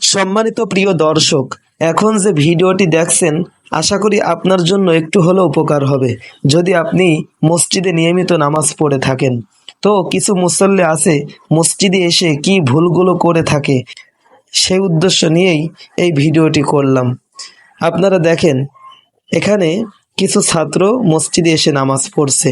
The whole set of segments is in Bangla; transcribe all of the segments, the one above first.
সম্মানিত প্রিয় দর্শক, এখন যে ভিডিওটি দেখছেন, আশা করি আপনার জন্য একটু হলেও উপকার হবে। যদি আপনি মসজিদে নিয়মিত নামাজ পড়ে থাকেন, তো কিছু মুসল্লি আছে, মসজিদে এসে কি ভুলগুলো করে থাকে সেই উদ্দেশ্য নিয়েই এই ভিডিওটি করলাম। আপনারা দেখেন, এখানে কিছু ছাত্র মসজিদে এসে নামাজ পড়ছে।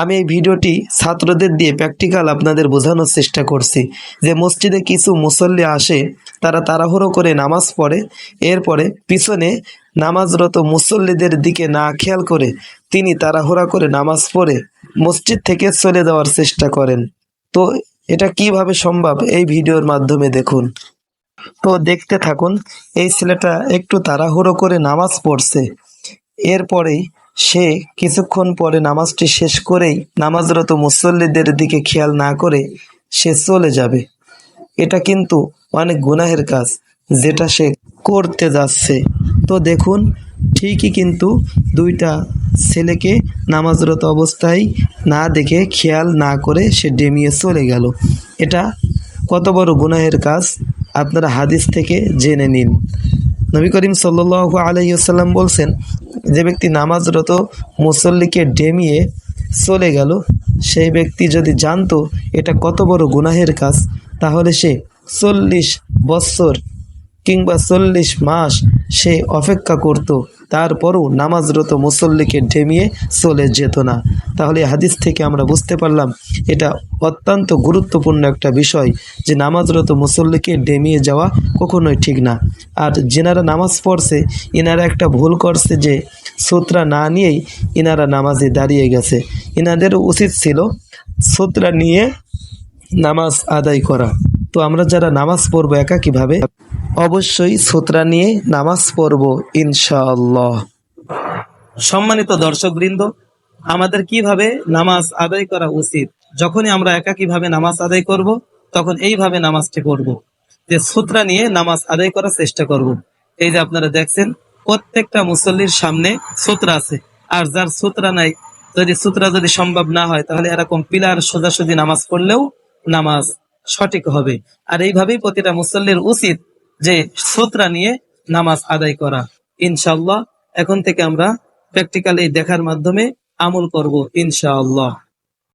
আমি এই ভিডিওটি ছাত্রদের দিয়ে প্র্যাকটিক্যাল আপনাদের বোঝানোর চেষ্টা করছি। যে মসজিদে কিছু মুসল্লি আসে, তারা তাড়াহুড়ো করে নামাজ পড়ে, এরপরে পিছনে নামাজরত মুসল্লিদের দিকে না খেয়াল করে তিনি তাড়াহুড়া করে নামাজ পড়ে মসজিদ থেকে চলে যাওয়ার চেষ্টা করেন। তো এটা কীভাবে সম্ভব? এই ভিডিওর মাধ্যমে দেখুন। তো দেখতে থাকুন, এই ছেলেটা একটু তাড়াহুড়ো করে নামাজ পড়ছে। এরপরেই সে কিছুক্ষণ পরে নামাজটি শেষ করেই নামাজরত মুসল্লিদের দিকে খেয়াল না করে সে চলে যাবে। এটা কিন্তু অনেক গুনাহের কাজ, যেটা সে করতে যাচ্ছে। তো দেখুন, ঠিকই কিন্তু দুইটা ছেলেকে নামাজরত অবস্থায় না দেখে খেয়াল না করে সে ডেমিয়ে চলে গেল। এটা কত বড় গুনাহের কাজ, আপনারা হাদিস থেকে জেনে নিন। নবী করিম সাল্লাহ আলহিউসাল্লাম বলছেন যে ব্যক্তি নামাজরত মুসল্লিকে ডেমিয়ে চলে গেল, সেই ব্যক্তি যদি জানতো এটা কত বড় গুনাহের কাজ, তাহলে সে চল্লিশ বৎসর কিংবা চল্লিশ মাস সে অপেক্ষা করত। তারপরও নামাজরত মুসল্লিকে ঢেমিয়ে চলে যেত না। তাহলে হাদিস থেকে আমরা বুঝতে পারলাম, এটা অত্যন্ত গুরুত্বপূর্ণ একটা বিষয় যে নামাজরত মুসল্লিকে ডেমিয়ে যাওয়া কখনোই ঠিক না। আর যেনারা নামাজ পড়ছে এনারা একটা ভুল করছে যে সূত্রা না নিয়েই ইনারা নামাজে দাঁড়িয়ে গেছে। ইনাদের উচিত ছিল সূত্রা নিয়ে নামাজ আদায় করা। তো আমরা যারা নামাজ পড়ব একাকীভাবে অবশ্যই সূত্রা নিয়ে নামাজ পড়ব, ইনশাআল্লাহ। সম্মানিত দর্শকবৃন্দ, আমাদের কীভাবে নামাজ আদায় করা উচিত? যখনই আমরা একাকীভাবে নামাজ আদায় করব, তখন এইভাবে নামাজটি পড়ব। যে সূত্রা নিয়ে নামাজ আদায় করার চেষ্টা করব। এই যে আপনারা দেখছেন, প্রত্যেকটা মুসল্লির সামনে সূত্রা আছে। আর যার সূত্রা নাই, যদি সূত্রা যদি সম্ভব না হয়, তাহলে এরকম পিলার সোজাসুজি নামাজ পড়লেও নামাজ সঠিক হবে। আর এইভাবেই প্রতিটা মুসল্লির উচিত যে সুতরা নিয়ে নামাজ আদায় করা। ইনশাল্লাহ এখন থেকে আমরা প্র্যাকটিক্যালি দেখার মাধ্যমে আমল করব, ইনশাআল্লাহ।